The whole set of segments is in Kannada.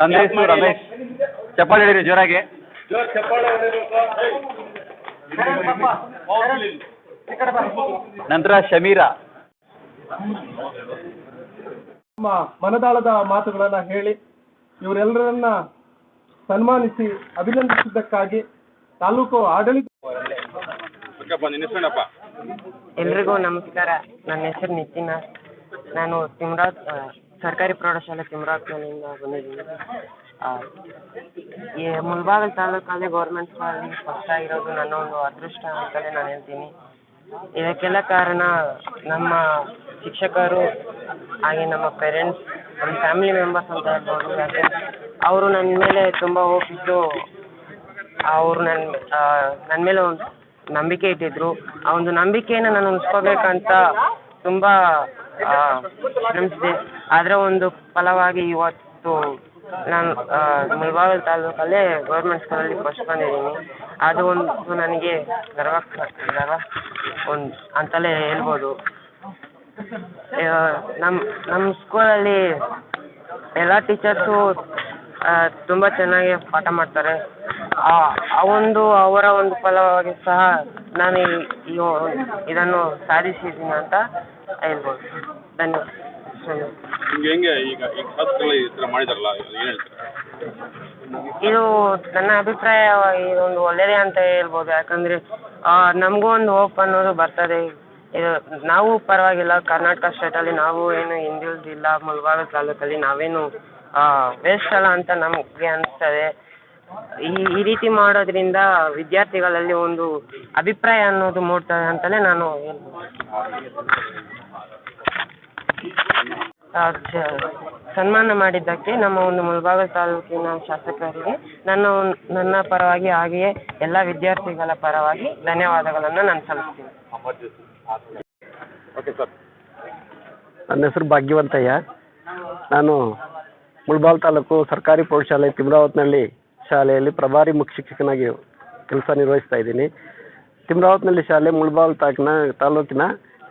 ಹೆಸರು ರಮೇಶ್. ಚಪ್ಪಾಳೆ ಹೇಳಿರಿ ಜೋರಾಗಿ. ನಂತರ ಶಮೀರಾ. ನಮ್ಮ ಮನದಾಳದ ಮಾತುಗಳನ್ನ ಹೇಳಿ ಇವರೆಲ್ಲರನ್ನ ಸನ್ಮಾನಿಸಿ ಅಭಿನಂದಿಸಿದ್ದಕ್ಕಾಗಿ ತಾಲೂಕು ಆಡಳಿತ ಎಲ್ರಿಗೂ ನಮಸ್ಕಾರ. ನನ್ನ ಹೆಸರು ನಿತಿನ. ನಾನು ತಿಮ್ರಾತ್ ಆ, ಸರ್ಕಾರಿ ಪ್ರೌಢಶಾಲೆ ತಿಮ್ರಾತ್ನಿಂದ ಬಂದಿದ್ದೀನಿ. ಈ ಮುಳಬಾಗಿಲು ತಾಲೂಕಲ್ಲಿ ಗೌರ್ಮೆಂಟ್ ಸ್ಕೂಲಲ್ಲಿ ಫಸ್ಟ್ ಆಗಿರೋದು ನನ್ನ ಒಂದು ಅದೃಷ್ಟ ಅಂತಲೇ ನಾನು ಹೇಳ್ತೀನಿ. ಇದಕ್ಕೆಲ್ಲ ಕಾರಣ ನಮ್ಮ ಶಿಕ್ಷಕರು ಹಾಗೆ ನಮ್ಮ ಪೇರೆಂಟ್ಸ್ ನಮ್ಮ ಫ್ಯಾಮಿಲಿ ಮೆಂಬರ್ಸ್ ಅಂತ ಹೇಳ್ಬೋದು. ಯಾಕೆ ಅವರು ನನ್ನ ಮೇಲೆ ತುಂಬ ಹೋಗಿದ್ದು ಅವರು ನನ್ನ ನನ್ನ ಮೇಲೆ ಒಂದು ನಂಬಿಕೆ ಇಟ್ಟಿದ್ರು. ಆ ಒಂದು ನಂಬಿಕೆಯನ್ನು ನಾನು ಉಳಿಸ್ಕೋಬೇಕಂತ ತುಂಬ ಶ್ರಮಿಸಿದೆ ಆದ್ರೆ ಒಂದು ಫಲವಾಗಿ ಇವತ್ತು ನಾನು ಮುಳಬಾಗಿಲು ತಾಲೂಕಲ್ಲೇ ಗೌರ್ಮೆಂಟ್ ಸ್ಕೂಲಲ್ಲಿ ಫಸ್ಟ್ ಬಂದಿದ್ದೀನಿ. ಅದು ಒಂದು ನನಗೆ ಗರ್ವ ಗರ್ವ ಒಂದು ಅಂತಲೇ ಹೇಳ್ಬೋದು. ನಮ್ಮ ನಮ್ಮ ಸ್ಕೂಲಲ್ಲಿ ಎಲ್ಲ ಟೀಚರ್ಸು ತುಂಬ ಚೆನ್ನಾಗಿ ಪಾಠ ಮಾಡ್ತಾರೆ. ಆ ಆ ಒಂದು, ಅವರ ಒಂದು ಫಲವಾಗಿ ಸಹ ನಾನು ಇದನ್ನು ಸಾಧಿಸಿದ್ದೀನಿ ಅಂತ ಹೇಳ್ಬೋದು. ಧನ್ಯವಾದ ನಿಮ್ಗೆ ಹೆಂಗೆ ಈಗ ಈಗ ಶಾಸಕರೆಲ್ಲ ಈ ಥರ ಮಾಡಿದಾರಲ್ಲ ಏನು ಹೇಳ್ತೀರಾ? ಇದು ನನ್ನ ಅಭಿಪ್ರಾಯ ಇದೊಂದು ಒಳ್ಳೆಯದೇ ಅಂತ ಹೇಳ್ಬೋದು. ಯಾಕಂದರೆ ನಮಗೂ ಒಂದು ಹೋಪ್ ಅನ್ನೋದು ಬರ್ತದೆ. ಇದು ನಾವು ಪರವಾಗಿಲ್ಲ ಕರ್ನಾಟಕ ಸ್ಟೇಟಲ್ಲಿ ನಾವು ಏನು ಹಿಂದುಳಿದಿಲ್ಲ ಮುಳಬಾಗ ತಾಲೂಕಲ್ಲಿ ನಾವೇನು ವೇಸ್ಟ್ ಅಲ್ಲ ಅಂತ ನಮಗೆ ಅನಿಸ್ತದೆ. ಈ ಈ ರೀತಿ ಮಾಡೋದ್ರಿಂದ ವಿದ್ಯಾರ್ಥಿಗಳಲ್ಲಿ ಒಂದು ಅಭಿಪ್ರಾಯ ಅನ್ನೋದು ಮೂಡ್ತದೆ ಅಂತಲೇ ನಾನು ಹೇಳ್ಬೋದು. ಸನ್ಮಾನ ಮಾಡಿದ್ದಕ್ಕೆ ನಮ್ಮ ಒಂದು ಮುಳಬಾಗಿಲು ತಾಲೂಕಿನ ಶಾಸಕರಿಗೆ ನನ್ನ ನನ್ನ ಪರವಾಗಿ ಹಾಗೆಯೇ ಎಲ್ಲ ವಿದ್ಯಾರ್ಥಿಗಳ ಪರವಾಗಿ ಧನ್ಯವಾದಗಳನ್ನು ನಾನು ಸಲ್ಲಿಸ್ತೀನಿ. ನನ್ನ ಹೆಸರು ಭಾಗ್ಯವಂತಯ್ಯ. ನಾನು ಮುಳಬಾಲ್ ತಾಲೂಕು ಸರ್ಕಾರಿ ಪ್ರೌಢಶಾಲೆ ತಿಮ್ರಾವತ್ನಹಳ್ಳಿ ಶಾಲೆಯಲ್ಲಿ ಪ್ರಭಾರಿ ಮುಖ್ಯ ಶಿಕ್ಷಕನಾಗಿ ಕೆಲಸ ನಿರ್ವಹಿಸ್ತಾ ಇದ್ದೀನಿ. ತಿಮ್ರಾವತ್ನಹಳ್ಳಿ ಶಾಲೆ ಮುಳಬಾಲ್ ತಾಕಿನ ತಾಲೂಕಿನ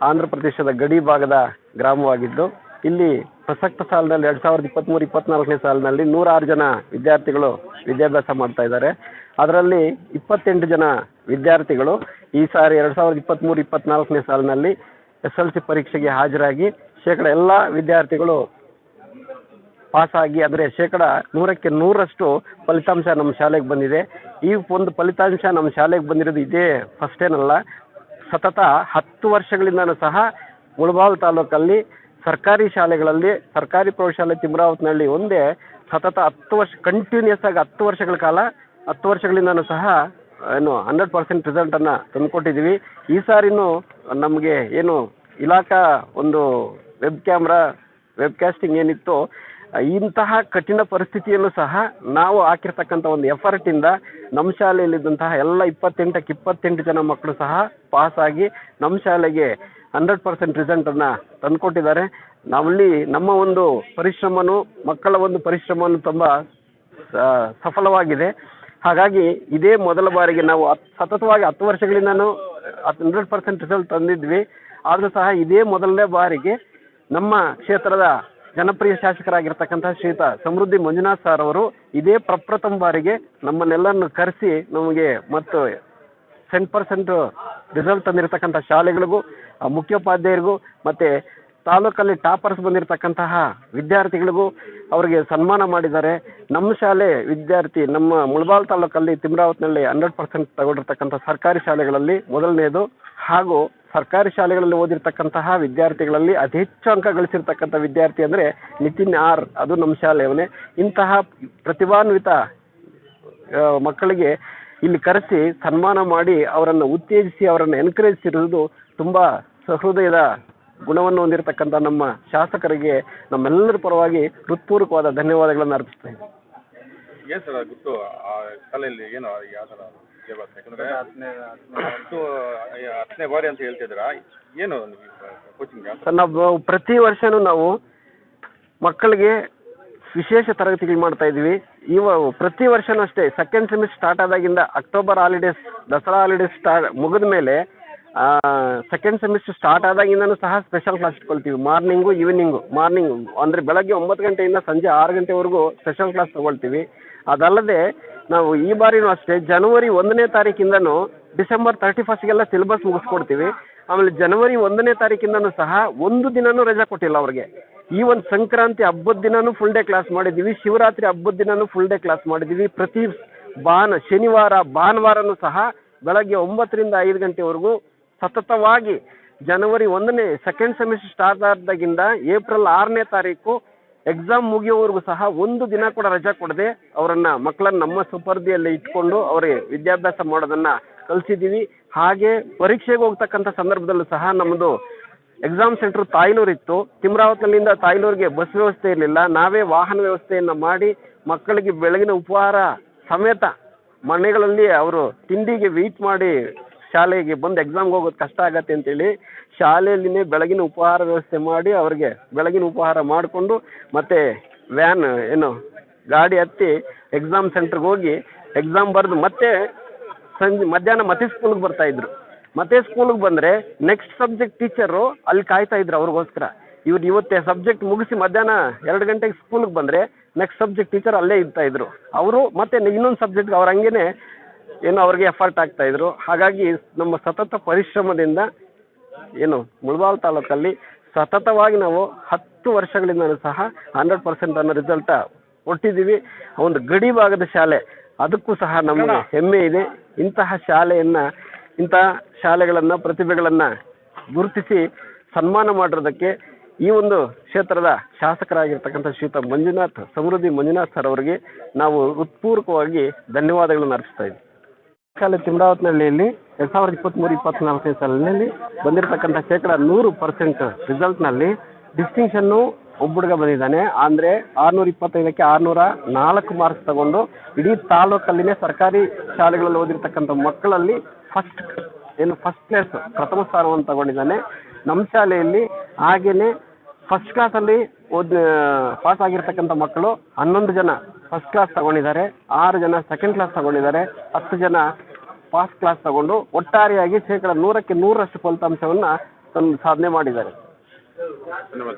ಆಂಧ್ರ ಪ್ರದೇಶದ ಗಡಿ ಭಾಗದ ಗ್ರಾಮವಾಗಿದ್ದು, ಇಲ್ಲಿ ಪ್ರಸಕ್ತ ಸಾಲಿನಲ್ಲಿ ಎರಡ್ ಸಾವಿರದ ಇಪ್ಪತ್ತ್ಮೂರು ಇಪ್ಪತ್ತ್ನಾಲ್ಕನೇ ಸಾಲಿನಲ್ಲಿ ನೂರಾರು ಜನ ವಿದ್ಯಾರ್ಥಿಗಳು ವಿದ್ಯಾಭ್ಯಾಸ ಮಾಡ್ತಾ ಇದ್ದಾರೆ. ಅದರಲ್ಲಿ ಇಪ್ಪತ್ತೆಂಟು ಜನ ವಿದ್ಯಾರ್ಥಿಗಳು ಈ ಸಾರಿ ಎರಡು ಸಾವಿರದ ಇಪ್ಪತ್ತ್ಮೂರು ಇಪ್ಪತ್ತ್ನಾಲ್ಕನೇ ಸಾಲಿನಲ್ಲಿ ಎಸ್ ಎಲ್ ಸಿ ಪರೀಕ್ಷೆಗೆ ಹಾಜರಾಗಿ ಶೇಕಡ ಎಲ್ಲ ವಿದ್ಯಾರ್ಥಿಗಳು ಪಾಸಾಗಿ, ಅಂದರೆ ಶೇಕಡ ನೂರಕ್ಕೆ ನೂರರಷ್ಟು ಫಲಿತಾಂಶ ನಮ್ಮ ಶಾಲೆಗೆ ಬಂದಿದೆ. ಈ ಒಂದು ಫಲಿತಾಂಶ ನಮ್ಮ ಶಾಲೆಗೆ ಬಂದಿರೋದು ಇದೇ ಫಸ್ಟ್ ಏನಲ್ಲ ಸತತ ಹತ್ತು ವರ್ಷಗಳಿಂದನೂ ಸಹ ಮುಳಬಾಲ್ ತಾಲೂಕಲ್ಲಿ ಸರ್ಕಾರಿ ಶಾಲೆಗಳಲ್ಲಿ, ಸರ್ಕಾರಿ ಪ್ರೌಢಶಾಲೆ ತಿಮ್ರಾವತ್ನಹಳ್ಳಿ ಒಂದೇ ಸತತ ಹತ್ತು ವರ್ಷ ಕಂಟಿನ್ಯೂಸ್ ಆಗಿ ಹತ್ತು ವರ್ಷಗಳ ಕಾಲ, ಹತ್ತು ವರ್ಷಗಳಿಂದನೂ ಸಹ, ಏನು ಹಂಡ್ರೆಡ್ ಪರ್ಸೆಂಟ್ ರಿಸಲ್ಟನ್ನು ತಂದುಕೊಟ್ಟಿದ್ದೀವಿ. ಈ ಸಾರಿನೂ ನಮಗೆ ಏನು ಇಲಾಖಾ ಒಂದು ವೆಬ್ ಕ್ಯಾಮ್ರಾ ವೆಬ್ ಕ್ಯಾಸ್ಟಿಂಗ್ ಏನಿತ್ತು ಇಂತಹ ಕಠಿಣ ಪರಿಸ್ಥಿತಿಯಲ್ಲೂ ಸಹ ನಾವು ಹಾಕಿರ್ತಕ್ಕಂಥ ಒಂದು ಎಫರ್ಟಿಂದ ನಮ್ಮ ಶಾಲೆಯಲ್ಲಿದ್ದಂತಹ ಎಲ್ಲ ಇಪ್ಪತ್ತೆಂಟಕ್ಕೆ ಇಪ್ಪತ್ತೆಂಟು ಜನ ಮಕ್ಕಳು ಸಹ ಪಾಸಾಗಿ ನಮ್ಮ ಶಾಲೆಗೆ ಹಂಡ್ರೆಡ್ ಪರ್ಸೆಂಟ್ ರಿಸಲ್ಟನ್ನು ತಂದುಕೊಟ್ಟಿದ್ದಾರೆ. ನಾವಲ್ಲಿ ನಮ್ಮ ಒಂದು ಪರಿಶ್ರಮನೂ ಮಕ್ಕಳ ಒಂದು ಪರಿಶ್ರಮನು ತುಂಬ ಸಫಲವಾಗಿದೆ. ಹಾಗಾಗಿ ಇದೇ ಮೊದಲ ಬಾರಿಗೆ ನಾವು ಸತತವಾಗಿ ಹತ್ತು ವರ್ಷಗಳಿಂದನೂ ಹಂಡ್ರೆಡ್ ಪರ್ಸೆಂಟ್ ರಿಸಲ್ಟ್ ತಂದಿದ್ವಿ. ಆದರೂ ಸಹ ಇದೇ ಮೊದಲನೇ ಬಾರಿಗೆ ನಮ್ಮ ಕ್ಷೇತ್ರದ ಜನಪ್ರಿಯ ಶಾಸಕರಾಗಿರ್ತಕ್ಕಂಥ ಶ್ರೀತ ಸಮೃದ್ಧಿ ಮಂಜುನಾಥ್ ಸರ್ ಅವರು ಇದೇ ಪ್ರಪ್ರಥಮ ಬಾರಿಗೆ ನಮ್ಮನ್ನೆಲ್ಲರನ್ನು ಕರೆಸಿ ನಮಗೆ ಮತ್ತು ಸೆಂಟ್ ಪರ್ಸೆಂಟ್ ರಿಸಲ್ಟ್ ತಂದಿರತಕ್ಕಂಥ ಶಾಲೆಗಳಿಗೂ ಮುಖ್ಯೋಪಾಧ್ಯಾಯರಿಗೂ ಮತ್ತು ತಾಲೂಕಲ್ಲಿ ಟಾಪರ್ಸ್ ಬಂದಿರತಕ್ಕಂತಹ ವಿದ್ಯಾರ್ಥಿಗಳಿಗೂ ಅವರಿಗೆ ಸನ್ಮಾನ ಮಾಡಿದ್ದಾರೆ. ನಮ್ಮ ಶಾಲೆ ವಿದ್ಯಾರ್ಥಿ, ನಮ್ಮ ಮುಳಬಾಲ್ ತಾಲೂಕಲ್ಲಿ ತಿಮ್ರಾವತ್ನಲ್ಲಿ ಹಂಡ್ರೆಡ್ ಪರ್ಸೆಂಟ್ ತಗೊಂಡಿರ್ತಕ್ಕಂಥ ಸರ್ಕಾರಿ ಶಾಲೆಗಳಲ್ಲಿ ಮೊದಲನೆಯದು ಹಾಗೂ ಸರ್ಕಾರಿ ಶಾಲೆಗಳಲ್ಲಿ ಓದಿರ್ತಕ್ಕಂತಹ ವಿದ್ಯಾರ್ಥಿಗಳಲ್ಲಿ ಅತಿ ಹೆಚ್ಚು ಅಂಕ ಗಳಿಸಿರ್ತಕ್ಕಂಥ ವಿದ್ಯಾರ್ಥಿ ಅಂದರೆ ನಿತಿನ್ ಆರ್. ಅದು ನಮ್ಮ ಶಾಲೆಯವನೇ. ಇಂತಹ ಪ್ರತಿಭಾನ್ವಿತ ಮಕ್ಕಳಿಗೆ ಇಲ್ಲಿ ಕರೆಸಿ ಸನ್ಮಾನ ಮಾಡಿ ಅವರನ್ನು ಉತ್ತೇಜಿಸಿ ಅವರನ್ನು ಎನ್ಕರೇಜಿಸಿರುವುದು ತುಂಬ ಸಹೃದಯದ ಗುಣವನ್ನು ಹೊಂದಿರತಕ್ಕಂಥ ನಮ್ಮ ಶಾಸಕರಿಗೆ ನಮ್ಮೆಲ್ಲರ ಪರವಾಗಿ ಹೃತ್ಪೂರ್ವಕವಾದ ಧನ್ಯವಾದಗಳನ್ನು ಅರ್ಪಿಸ್ತಾ ಸರ್ ಗೊತ್ತು? ಆ ಏನು ಯಾವ ಥರ? ವಿದ್ಯಾಭ್ಯಾಸ ಯಾಕಂದರೆ ಹತ್ತು ಹತ್ತನೇ ಬಾರಿ ಅಂತ ಹೇಳ್ತಿದ್ದೀರಾ? ಏನು ಕೋಚಿಂಗ್ ಸರ್ ನಾವು ಪ್ರತಿ ವರ್ಷನೂ ನಾವು ಮಕ್ಕಳಿಗೆ ವಿಶೇಷ ತರಗತಿಗಳು ಮಾಡ್ತಾ ಇದ್ದೀವಿ. ಇವ ಪ್ರತಿ ವರ್ಷನೂ ಅಷ್ಟೇ second semester start ಆದಾಗಿಂದ October holidays Dasara holidays start ಮುಗಿದ ಮೇಲೆ ಸೆಕೆಂಡ್ ಸೆಮಿಸ್ಟರ್ ಸ್ಟಾರ್ಟ್ ಆದಾಗಿಂದನೂ ಸಹ ಸ್ಪೆಷಲ್ ಕ್ಲಾಸ್ ಇಟ್ಕೊಳ್ತೀವಿ. ಮಾರ್ನಿಂಗು ಈವ್ನಿಂಗು ಮಾರ್ನಿಂಗ್ ಅಂದರೆ ಬೆಳಗ್ಗೆ ಒಂಬತ್ತು ಗಂಟೆಯಿಂದ ಸಂಜೆ ಆರು ಗಂಟೆವರೆಗೂ ಸ್ಪೆಷಲ್ ಕ್ಲಾಸ್ ತೊಗೊಳ್ತೀವಿ. ಅದಲ್ಲದೆ ನಾವು ಈ ಬಾರಿನೂ ಅಷ್ಟೇ ಜನವರಿ ಒಂದನೇ ತಾರೀಕಿಂದನೂ ಡಿಸೆಂಬರ್ ತರ್ಟಿ ಫಸ್ಟ್ಗೆಲ್ಲ ಸಿಲೆಬಸ್ ಮುಗಿಸ್ಕೊಡ್ತೀವಿ. ಆಮೇಲೆ ಜನವರಿ ಒಂದನೇ ತಾರೀಕಿಂದನೂ ಸಹ ಒಂದು ದಿನನೂ ರಜಾ ಕೊಟ್ಟಿಲ್ಲ ಅವ್ರಿಗೆ. ಈ ಒಂದು ಸಂಕ್ರಾಂತಿ ಹಬ್ಬದ ದಿನನೂ ಫುಲ್ ಡೇ ಕ್ಲಾಸ್ ಮಾಡಿದ್ದೀವಿ, ಶಿವರಾತ್ರಿ ಹಬ್ಬದ ದಿನನೂ ಫುಲ್ ಡೇ ಕ್ಲಾಸ್ ಮಾಡಿದ್ದೀವಿ. ಪ್ರತಿ ಭಾನ, ಶನಿವಾರ, ಭಾನುವಾರನೂ ಸಹ ಬೆಳಗ್ಗೆ ಒಂಬತ್ತರಿಂದ ಐದು ಗಂಟೆವರೆಗೂ ಸತತವಾಗಿ ಜನವರಿ ಒಂದನೇ ಸೆಕೆಂಡ್ ಸೆಮಿಸ್ಟರ್ ಸ್ಟಾರ್ಟ್ ಆದಾಗಿಂದ ಏಪ್ರಿಲ್ ಆರನೇ ತಾರೀಕು ಎಕ್ಸಾಮ್ ಮುಗಿಯೋವರೆಗೂ ಸಹ ಒಂದು ದಿನ ಕೂಡ ರಜಾ ಕೊಡದೆ ಅವರನ್ನ ಮಕ್ಕಳನ್ನ ನಮ್ಮ ಸುಪರ್ದಿಯಲ್ಲಿ ಇಟ್ಕೊಂಡು ಅವರಿಗೆ ವಿದ್ಯಾಭ್ಯಾಸ ಮಾಡೋದನ್ನ ಕಲಿಸಿದ್ದೀವಿ. ಹಾಗೆ ಪರೀಕ್ಷೆಗೆ ಹೋಗ್ತಕ್ಕಂಥ ಸಂದರ್ಭದಲ್ಲೂ ಸಹ ನಮ್ಮದು ಎಕ್ಸಾಮ್ ಸೆಂಟರ್ ತಾಯ್ನೂರು ಇತ್ತು. ತಿಮ್ರಾವತ್ನಲ್ಲಿಂದ ತಾಯ್ನೂರಿಗೆ ಬಸ್ ವ್ಯವಸ್ಥೆ ಇರಲಿಲ್ಲ. ನಾವೇ ವಾಹನ ವ್ಯವಸ್ಥೆಯನ್ನು ಮಾಡಿ ಮಕ್ಕಳಿಗೆ ಬೆಳಗಿನ ಉಪಹಾರ ಸಮೇತ ಮನೆಗಳಲ್ಲಿ ಅವರು ತಿಂಡಿಗೆ ವೆಯ್ಟ್ ಮಾಡಿ ಶಾಲೆಗೆ ಬಂದು ಎಕ್ಸಾಮ್ಗೆ ಹೋಗೋದು ಕಷ್ಟ ಆಗತ್ತೆ ಅಂತೇಳಿ ಶಾಲೆಯಲ್ಲಿನೇ ಬೆಳಗಿನ ಉಪಹಾರ ವ್ಯವಸ್ಥೆ ಮಾಡಿ ಅವರಿಗೆ ಬೆಳಗಿನ ಉಪಹಾರ ಮಾಡಿಕೊಂಡು ಮತ್ತೆ ವ್ಯಾನ್ ಏನು ಗಾಡಿ ಹತ್ತಿ ಎಕ್ಸಾಮ್ ಸೆಂಟ್ರಿಗೆ ಹೋಗಿ ಎಕ್ಸಾಮ್ ಬರೆದು ಮತ್ತೆ ಸಂಜೆ ಮಧ್ಯಾಹ್ನ ಮತ್ತೆ ಸ್ಕೂಲ್ಗೆ ಬರ್ತಾ ಇದ್ರು. ಮತ್ತೆ ಸ್ಕೂಲ್ಗೆ ಬಂದರೆ ನೆಕ್ಸ್ಟ್ ಸಬ್ಜೆಕ್ಟ್ ಟೀಚರು ಅಲ್ಲಿ ಕಾಯ್ತಾ ಇದ್ರು ಅವ್ರಿಗೋಸ್ಕರ. ಇವ್ರು ಇವತ್ತೇ ಸಬ್ಜೆಕ್ಟ್ ಮುಗಿಸಿ ಮಧ್ಯಾಹ್ನ ಎರಡು ಗಂಟೆಗೆ ಸ್ಕೂಲ್ಗೆ ಬಂದರೆ ನೆಕ್ಸ್ಟ್ ಸಬ್ಜೆಕ್ಟ್ ಟೀಚರ್ ಅಲ್ಲೇ ಇರ್ತಾ ಇದ್ರು. ಅವರು ಮತ್ತೆ ಇನ್ನೊಂದು ಸಬ್ಜೆಕ್ಟ್ಗೆ ಅವ್ರ ಹಂಗೇನೆ ಏನು ಅವ್ರಿಗೆ ಎಫರ್ಟ್ ಆಗ್ತಾ ಇದ್ರು. ಹಾಗಾಗಿ ನಮ್ಮ ಸತತ ಪರಿಶ್ರಮದಿಂದ ಏನು ಮುಳಬಾಲ್ ತಾಲೂಕಲ್ಲಿ ಸತತವಾಗಿ ನಾವು ಹತ್ತು ವರ್ಷಗಳಿಂದ ಸಹ ಹಂಡ್ರೆಡ್ ಪರ್ಸೆಂಟ್ ಅನ್ನೋ ರಿಸಲ್ಟ ಕೊಟ್ಟಿದ್ದೀವಿ. ಒಂದು ಗಡಿ ಭಾಗದ ಶಾಲೆ ಅದಕ್ಕೂ ಸಹ ನಮಗೆ ಹೆಮ್ಮೆ ಇದೆ. ಇಂತಹ ಶಾಲೆಯನ್ನು ಇಂತಹ ಶಾಲೆಗಳನ್ನು ಪ್ರತಿಭೆಗಳನ್ನು ಗುರುತಿಸಿ ಸನ್ಮಾನ ಮಾಡಿರೋದಕ್ಕೆ ಈ ಒಂದು ಕ್ಷೇತ್ರದ ಶಾಸಕರಾಗಿರ್ತಕ್ಕಂಥ ಶ್ರೀತ ಮಂಜುನಾಥ್ ಸಮೃದ್ಧಿ ಮಂಜುನಾಥ್ ಸರ್ ಅವರಿಗೆ ನಾವು ಹೃತ್ಪೂರ್ವಕವಾಗಿ ಧನ್ಯವಾದಗಳನ್ನು ಅರ್ಪಿಸ್ತಾ ಇದ್ದೀವಿ ಶಾಲೆ ತಿಮ್ರಾವತ್ನಹಳ್ಳಿಯಲ್ಲಿ ಎರಡು ಸಾವಿರದ ಇಪ್ಪತ್ತ್ಮೂರು ಇಪ್ಪತ್ತ್ನಾಲ್ಕನೇ ಸಾಲಿನಲ್ಲಿ ಬಂದಿರತಕ್ಕಂಥ ಶೇಕಡ ನೂರು ಪರ್ಸೆಂಟ್ ರಿಸಲ್ಟ್ನಲ್ಲಿ ಡಿಸ್ಟಿಂಕ್ಷನ್ನು ಒಬ್ಬ ಹುಡುಗ ಬಂದಿದ್ದಾನೆ. ಅಂದರೆ ಆರುನೂರ ಇಪ್ಪತ್ತೈದಕ್ಕೆ ಆರುನೂರ ನಾಲ್ಕು ಮಾರ್ಕ್ಸ್ ತಗೊಂಡು ಇಡೀ ತಾಲೂಕಲ್ಲಿನೇ ಸರ್ಕಾರಿ ಶಾಲೆಗಳಲ್ಲಿ ಓದಿರ್ತಕ್ಕಂಥ ಮಕ್ಕಳಲ್ಲಿ ಫಸ್ಟ್ ಏನು ಫಸ್ಟ್ ಪ್ಲೇಸ್ ಪ್ರಥಮ ಸ್ಥಾನವನ್ನು ತಗೊಂಡಿದ್ದಾನೆ. ನಮ್ಮ ಶಾಲೆಯಲ್ಲಿ ಹಾಗೆಯೇ ಫಸ್ಟ್ ಕ್ಲಾಸಲ್ಲಿ ಓದ್ ಪಾಸ್ ಆಗಿರ್ತಕ್ಕಂಥ ಮಕ್ಕಳು ಹನ್ನೊಂದು ಜನ ಫಸ್ಟ್ ಕ್ಲಾಸ್ ತಗೊಂಡಿದ್ದಾರೆ, ಆರು ಜನ ಸೆಕೆಂಡ್ ಕ್ಲಾಸ್ ತಗೊಂಡಿದ್ದಾರೆ, ಹತ್ತು ಜನ ಪಾಸ್ ಕ್ಲಾಸ್ ತಗೊಂಡು ಒಟ್ಟಾರೆಯಾಗಿ ಶೇಕಡ ನೂರಕ್ಕೆ ನೂರರಷ್ಟು ಫಲಿತಾಂಶವನ್ನು ತಂದು ಸಾಧನೆ ಮಾಡಿದ್ದಾರೆ. ಧನ್ಯವಾದ.